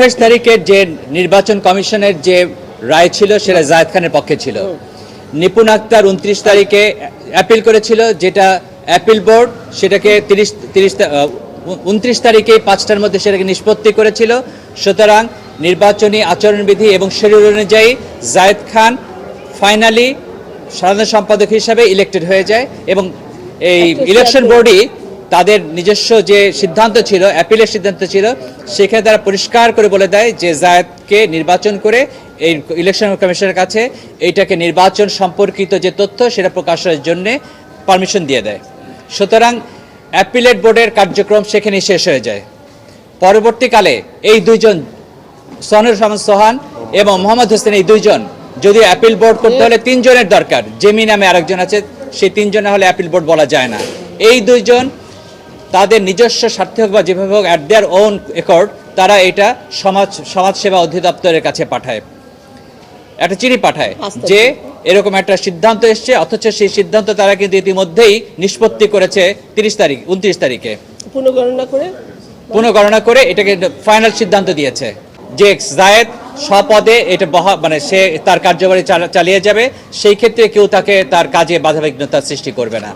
আঠাশ তারিখের যে নির্বাচন কমিশনের যে রায় ছিল সেটা জায়েদ খানের পক্ষে ছিল। নিপুণ আক্তার উনত্রিশ তারিখে অ্যাপিল করেছিল যেটা অ্যাপিল বোর্ড সেটাকে তিরিশ তিরিশ উনত্রিশ তারিখে পাঁচটার মধ্যে সেটাকে নিষ্পত্তি করেছিল। সুতরাং নির্বাচনী আচরণবিধি এবং শরীর অনুযায়ী জায়েদ খান ফাইনালি সাধারণ সম্পাদক হিসাবে ইলেক্টেড হয়ে যায় এবং এই ইলেকশন বোর্ডই তাদের নিজস্ব যে সিদ্ধান্ত ছিল অ্যাপিলের সিদ্ধান্ত ছিল, সেখানে তারা পরিষ্কার করে বলে দেয় যে জায়েদকে নির্বাচন করে এই ইলেকশন কমিশনের কাছে এইটাকে নির্বাচন সম্পর্কিত যে তথ্য সেটা প্রকাশের জন্য পারমিশন দিয়ে দেয়। সুতরাং অ্যাপিলেট বোর্ডের কার্যক্রম সেখানে শেষ হয়ে যায়। পরবর্তীকালে এই দুইজন, সনুর রহমান সোহান এবং মোহাম্মদ হোসেন, এই দুইজন যদি অ্যাপিল বোর্ড করতে হলে তিনজনের দরকার। জেমি নামে আরেকজন আছে, সেই তিনজন হলে অ্যাপিল বোর্ড বলা যায় না। এই দুইজন তাদের নিজস্ব স্বার্থে হোক বা যেভাবে হোক অ্যাট দেয়ার ওন একর্ড তারা এটা সমাজ সমাজসেবা অধিদপ্তরের কাছে পাঠায়। একটা চিঠি পাঠায় যে এরকম একটা সিদ্ধান্ত এসছে অথচ সেই সিদ্ধান্ত তারা কিন্তু ইতিমধ্যেই নিষ্পত্তি করেছে তিরিশ তারিখ উনত্রিশ তারিখে। পুনর্গণনা করে? পুনঃগণনা করে এটাকে ফাইনাল সিদ্ধান্ত দিয়েছে যে জায়েদ স্বপদে এটা বহা মানে সে তার কার্যবাহী চালিয়ে যাবে সেই ক্ষেত্রে কেউ তাকে তার কাজে বাধাবিঘ্নতার সৃষ্টি করবে না।